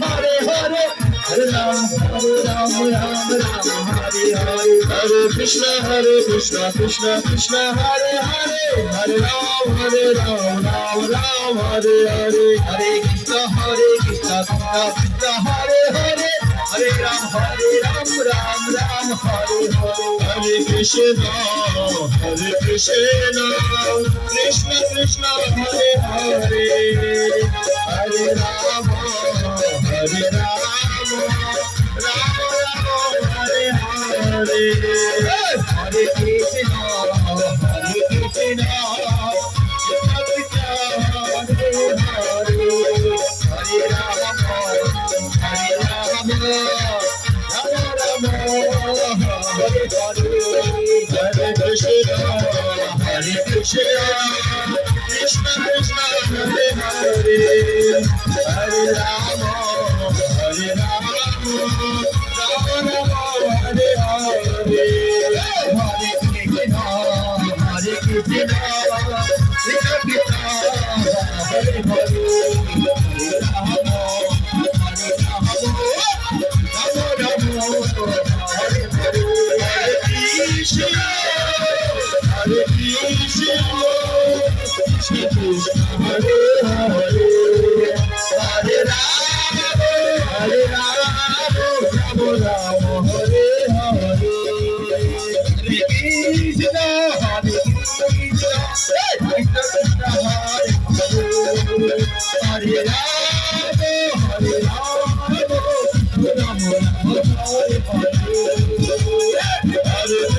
হরে হরে হরে রাম হরে রাম রাম রাম হরে হরে হরে কৃষ্ণ হরে কৃষ্ণ কৃষ্ণ কৃষ্ণ হরে হরে হরে রাম হরে রাম রাম রাম হরে হরে হরে কৃষ্ণ হরে কৃষ্ণ কৃষ্ণ কৃষ্ণ হরে হরে হরে রাম হরে রাম রাম রাম হরে হরে হরে কৃষ্ণ হরে কৃষ্ণ কৃষ্ণ কৃষ্ণ হরে হরে হরে রাম হরে রাম রাম রাম হরে হরে হরে কৃষ্ণ হরে কৃষ্ণ হরে রাম হরে রাম। রাম রাম হরে হরে কৃষ্ণ হরে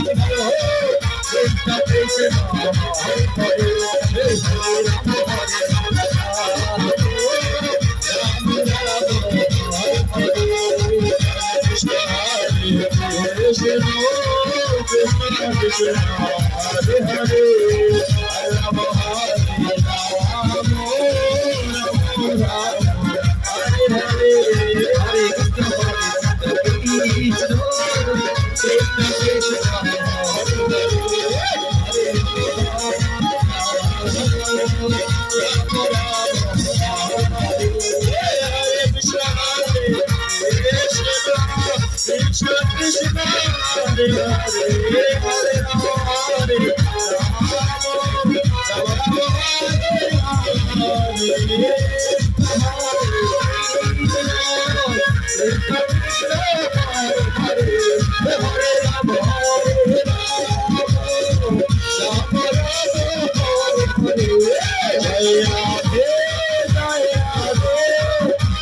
Krishna Krishna Hare Hare Hare Rama Hare Rama Rama Hare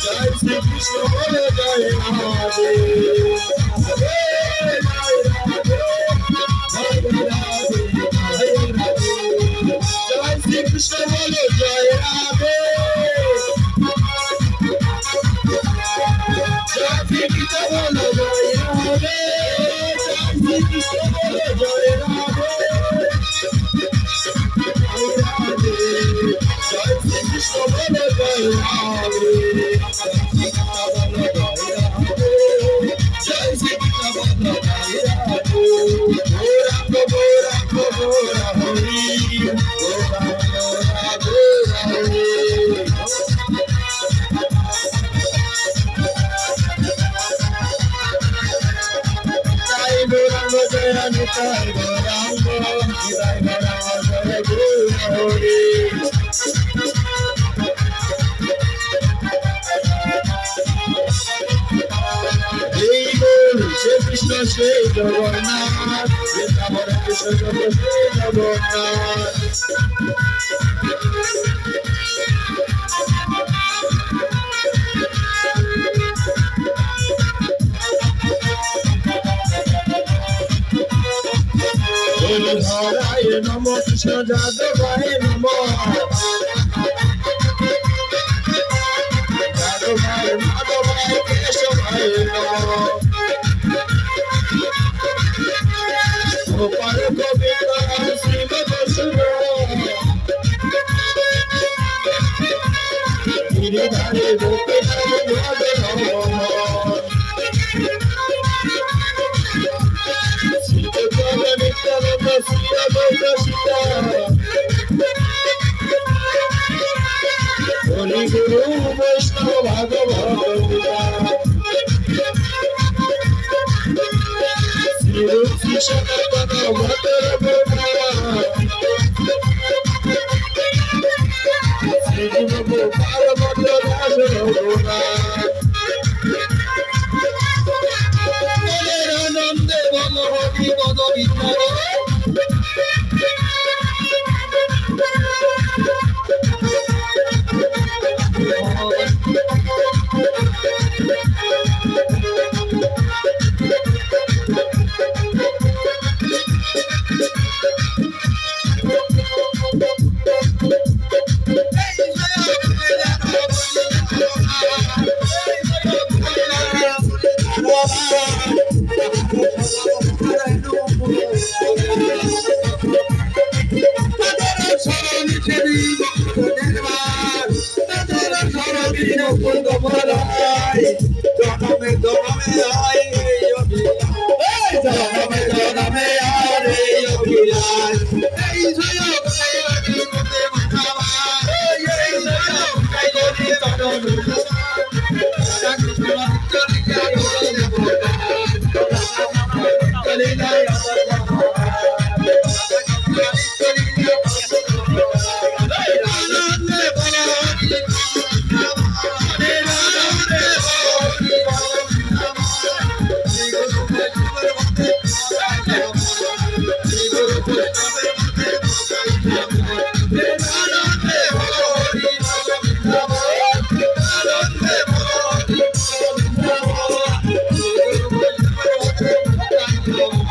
জয় শ্রী কৃষ্ণ বলে জয় রাধে জয় কৃষ্ণ সে জগন্নাথ কৃষ্ণ জগন্নাথ নম কৃষ্ণ যাদবায় নম। যাদবায় মাধবায় কেশবায় নম। গোপাল গোবিন্দ শ্রীম বসুর গিরিধারে Gopesh Fish and the banana, water, জনমে I'm